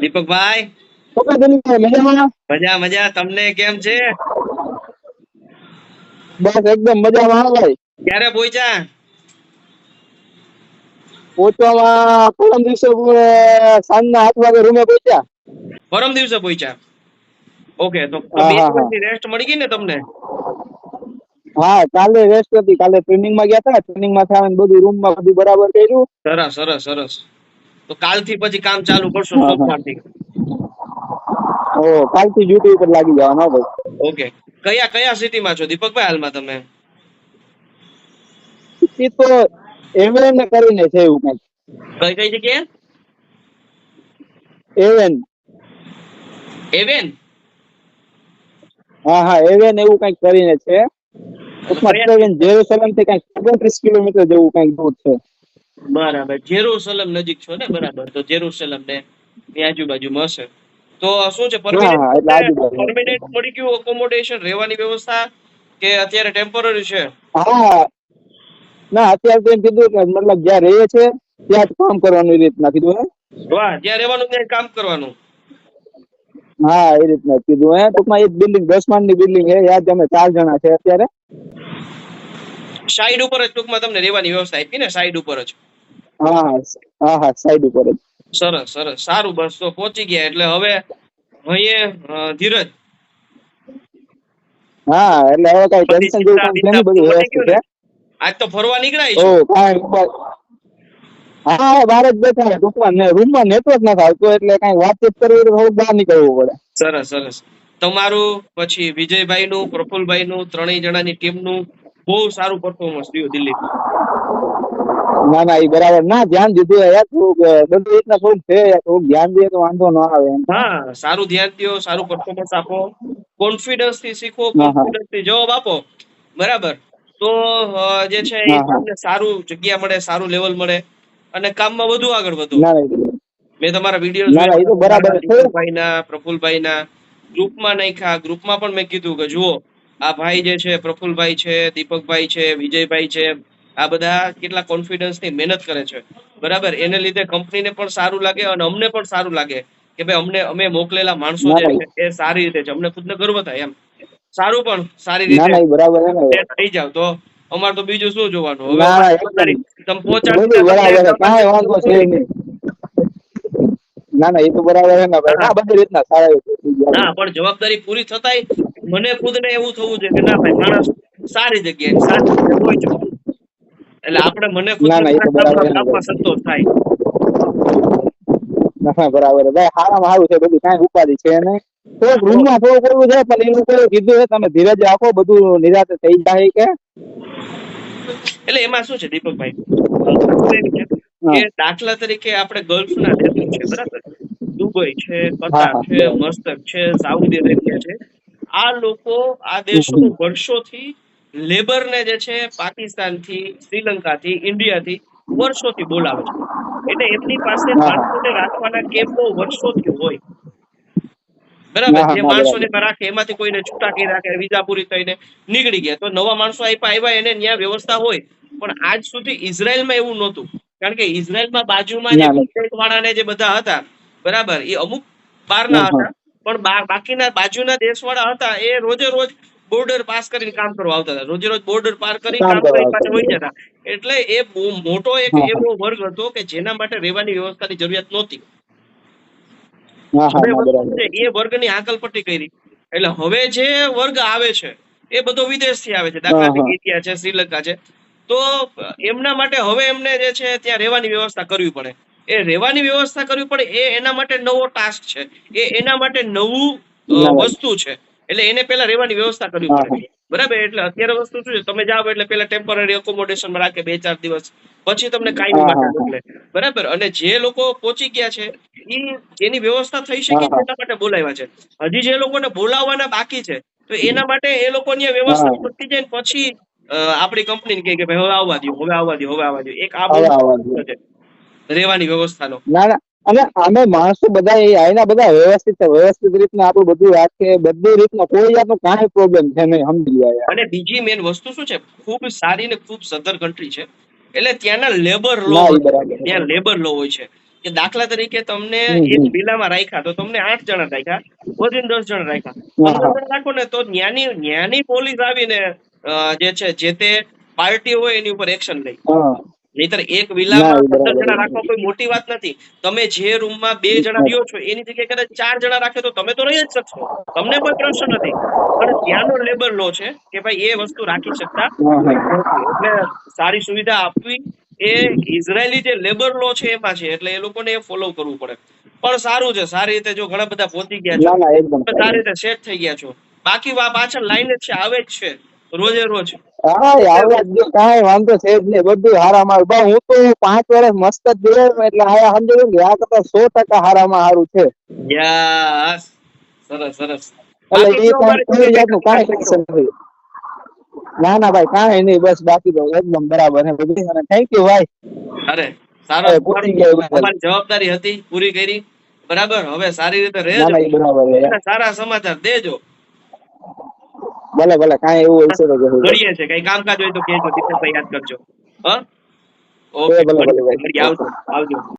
દીપકભાઈ? મજા મજા. તમને કેમ છે? બસ એકદમ મજામાં ભાઈ. ક્યારે પહોંચ્યા? પહોંચવામાં પરમ દિવસે સાંજના આઠ વાગે રૂમે પહોંચ્યા. પરમ દિવસે પહોંચ્યા? ઓકે તો બે રેસ્ટ મળી ગઈ ને તમને? હા કાલે રેસ્ટ હતી. કાલે ટ્રેનિંગમાં ગયા હતા. ટ્રેનિંગમાં થયા બધું રૂમમાં બધું બરાબર કર્યું. સરસ સરસ સરસ. તો કાલથી પછી કામ ચાલુ કરશું. સોમવારથી ઓ કાલથી ડ્યુટી ઉપર લાગી જવાનો ભાઈ. ઓકે. કયા કયા સિટીમાં છો? દીપકભાઈ હાલમાં તમે? એ તો એવેન કરીને છે એવું કઈ કઈ કઈ જગ્યાએ? એવેન એવેન હા હા એવેન એવું કંઈક કરીને છે. ઉપમાં એવેન જેરુસલેમથી કંઈક ઓગણત્રીસ કિલોમીટર જેવું કંઈક દૂર છે. બરાબર. જેરુસલમ નજીક છો ને? બરાબર. તો જેરુસલમ ને ની આજુબાજુમાં હશે. તો શું છે. પરમિનન્ટ મળી ગયું અકોમોડેશન રહેવાની વ્યવસ્થા કે અત્યારે ટેમ્પરરી છે? હા. ના અત્યારે તો એમ કીધું કે મતલબ જ્યાં રહે છે ત્યાં જ કામ કરવાનું એ રીતના કીધું હે. વાહ જ્યાં રહેવાનું ત્યાં કામ કરવાનું? હા એ રીતના કીધું હે. ટૂંકમાં એક બિલ્ડિંગ દસ માળની બિલ્ડિંગ હે યાદ અમે ચાર જણા છે અત્યારે. સાઈડ ઉપર જ ટૂંકમાં તમને રહેવાની વ્યવસ્થા આપી ને? સાઈડ ઉપર જ. હા હા હા સાઈડ ઉપર જ સરસ સરસ. સારું બસ તો પહોંચી ગયા. એટલે હવે અહીંયા ધીરજ. હા એટલે હવે કઈ ટેન્શન જેવું છે નહીં બધું વ્યવસ્થિત છે આજ તો ફરવા નીકળાય ઓ છે. કાંઈ ઉપર હા બહાર જ બેઠા છે ટૂંકમાં ને રૂમમાં નેટવર્ક ના આવતું એટલે કઈ વાતચીત કરવી તો થોડુંક બહાર નીકળવું પડે. સરસ સરસ. તમારું પછી વિજયભાઈ નું પ્રફુલભાઈ નું ત્રણેય જણાની ટીમનું બહુ સારું પરફોર્મન્સ રહ્યું દિલ્હી ના ના એ બરાબર. ના ધ્યાન દીધું યાર થોડુંક બધી રીતના થોડુંક છે થોડુંક ધ્યાન દઈએ તો વાંધો ન આવે હા સારું ધ્યાન દો સારું પરફોર્મન્સ આપો. કોન્ફિડન્સથી શીખો. કોન્ફિડન્સથી જવાબ આપો. બરાબર? તો જે છે એ. તમને સારું જગ્યા મળે સારું લેવલ મળે અને કામમાં વધુ આગળ વધો. મેં તમારા વીડિયો ના, એ તો બરાબર છે. દીપકભાઈ ના પ્રફુલભાઈ ના ગ્રુપમાં નાખ્યા. ગ્રુપમાં પણ મેં કીધું કે જુઓ આ ભાઈ જે છે પ્રફુલભાઈ છે દીપકભાઈ છે વિજયભાઈ છે આ બધા કેટલા કોન્ફિડન્સથી મહેનત કરે છે. બરાબર? એને લીધે કંપનીને પણ સારું લાગે અને અમને પણ સારું લાગે કે ભાઈ અમને અમે મોકલેલા માણસો જે છે એ સારી રીતે છે. અમને ખુદને ગર્વ થાય એમ. સારું પણ સારી ના ના રીતે બરાબર થઈ જાવ તો અમારે તો બીજું શું જોવાનું? હવે તમે પહોંચાડી ના ના એ તો બરાબર છે ને. ના બધી રીતના સારા. ના પણ જવાબદારી પૂરી થતાય મને ખુદને એવું થવું છે કે ના ભાઈ માણસ સારી જગ્યાએ સારી રીતે પહોંચ્યો. એટલે આપણે મને ના, ના, ને સંતોષ થાય. ના ના બરાબર ભાઈ સારામાં સારું છે બધું કાંઈ ઉપાધિ છે નહીં. થોડુંક રૂમમાં થોડું કરવું છે પણ એ લોકોએ કીધું છે તમે ધીરજ રાખો બધું નિરાતે થઈ જાય કે. એટલે એમાં શું છે દીપકભાઈ? કે દાખલા તરીકે આપણે ગલ્ફના દેશો છે બરાબર? દુબઈ છે કતાર છે મસ્તક છે સાઉદી અરેબિયા છે. આ લોકો આ દેશો. વર્ષોથી લેબર ને જે છે પાકિસ્તાનથી શ્રીલંકા થી ઇન્ડિયા થી વર્ષોથી બોલાવે છે. એટલે એમની પાસે. માણસોને રાખવાના કેમ્પો વર્ષોથી હોય. બરાબર? જે માણસોને રાખે એમાંથી કોઈને છૂટા કરી રાખે વિઝા પૂરી થઈને નીકળી ગયા. તો નવા માણસો આપ્યા આવ્યા એને ન્યાય વ્યવસ્થા હોય. પણ આજ સુધી ઇઝરાયલમાં એવું નહોતું. કારણ કે ઇઝરાયલમાં બાજુમાં જે વાળાને જે બધા હતા બરાબર? એ અમુક બહારના. હતા. પણ બાકીના બાજુના દેશવાળા હતા એ રોજે રોજ બોર્ડર પાસ કરીને કામ કરવા આવતા હતા. રોજે રોજ બોર્ડર પાર કરી કામ કરી પાછા વહી જતા. એટલે એ મોટો એક. એવો વર્ગ હતો કે જેના માટે રહેવાની વ્યવસ્થાની જરૂરિયાત નહોતી. એ વર્ગની આકલપટ્ટી કરી. એટલે હવે જે વર્ગ આવે છે એ બધો વિદેશથી આવે છે. દાખલા. તરીકે ઇન્ડિયા છે શ્રીલંકા છે. તો એમના માટે હવે એમને જે છે ત્યાં રહેવાની વ્યવસ્થા કરવી પડે. એ રહેવાની વ્યવસ્થા કરવી પડે એ એના માટે નવો ટાસ્ક છે. એ એના માટે નવું. વસ્તુ છે. એટલે એને પેલા રહેવાની વ્યવસ્થા કરવી પડે. બરાબર? એટલે અત્યારે વસ્તુ શું છે? તમે જાઓ એટલે પેલા ટેમ્પરરી એકોમોડેશનમાં રાખે બે ચાર દિવસ. પછી તમને કાયમી માટે. મોકલે બરાબર? અને જે લોકો પહોંચી ગયા છે એ જેની વ્યવસ્થા થઈ શકે. એના માટે બોલાવ્યા છે? હજી જે લોકોને બોલાવવાના બાકી છે તો એના માટે એ લોકોની વ્યવસ્થા. પતી જાય ને પછી આપણી કંપનીને કહે કે ભાઈ હવે આવવા દો હવે આવવા દો હવે આવવા દો એક આ રહેવાની વ્યવસ્થાનો. ના ના. અને અમે માણસો બધા એ આયના બધા વ્યવસ્થિત છે. વ્યવસ્થિત રીતના આપણું બધું રાખે બધી રીતના કોઈ જાતનો કાંઈ પ્રોબ્લેમ છે નહીં સમજી ગયા અને બીજી મેન વસ્તુ શું છે? ખૂબ સારી ને ખૂબ સધર કન્ટ્રી છે. એટલે ત્યાંના લેબર લો. ત્યાં લેબર લો હોય છે. કે દાખલા તરીકે તમને એક. વિલામાં રાખ્યા તો તમને આઠ જણા રાખ્યા. વધીને દસ જણા રાખ્યા. રાખો ને તો ન્યાની ન્યાની પોલીસ આવીને જે છે જે તે પાર્ટી હોય એની ઉપર એક્શન લઈ. નહીતર એક વિલામાં પંદર જણા રાખવા કોઈ મોટી વાત નથી. તમે જે રૂમમાં બે જણા રહ્યો છો એની જગ્યાએ કદાચ ચાર જણા રાખે તો તમે તો રહી જ શકશો. તમને કોઈ પ્રશ્ન નથી. પણ ત્યાંનો લેબર લો છે કે ભાઈ એ વસ્તુ રાખી શકતા. એટલે સારી સુવિધા આપવી એ ઇઝરાયલી જે લેબર લો છે એમાં છે એટલે એ લોકોને એ ફોલો કરવું પડે. પણ સારું છે સારી રીતે જો ઘણા બધા પહોંચી ગયા છો સારી રીતે સેટ થઈ ગયા છો. બાકી પાછળ લાઈન જ છે આવે જ છે. રોજે રોજ. હા યાર કાંઈ વાંધો છે જ નહીં બધું હારામાં બા હું તો પાંચ વર્ષ મસ્ત જ જોયો એટલે આયા સમજો કે આ કરતા સો ટકા હારામાં હારું છે. યસ સરસ સરસ. એટલે એ જો કોઈ જાતનું કાંઈ ટેન્શન નથી. ના ના ભાઈ કાંઈ નહીં બસ બાકી તો એકદમ બરાબર છે બધું. અને થેન્ક યુ ભાઈ. અરે સારો પૂરી ગયા જવાબદારી હતી પૂરી કરી. બરાબર? હવે સારી રીતે રહેજો બરાબર સારા સમાચાર દેજો. ભલે ભલે કાંઈ એવું હોય છે તો. ઘડીએ છે કઈ કામકાજ હોય તો કહેજો દીપકભાઈ યાદ કરજો હા ઓકે ભલે, ભલે, ભલે. આવજો આવજો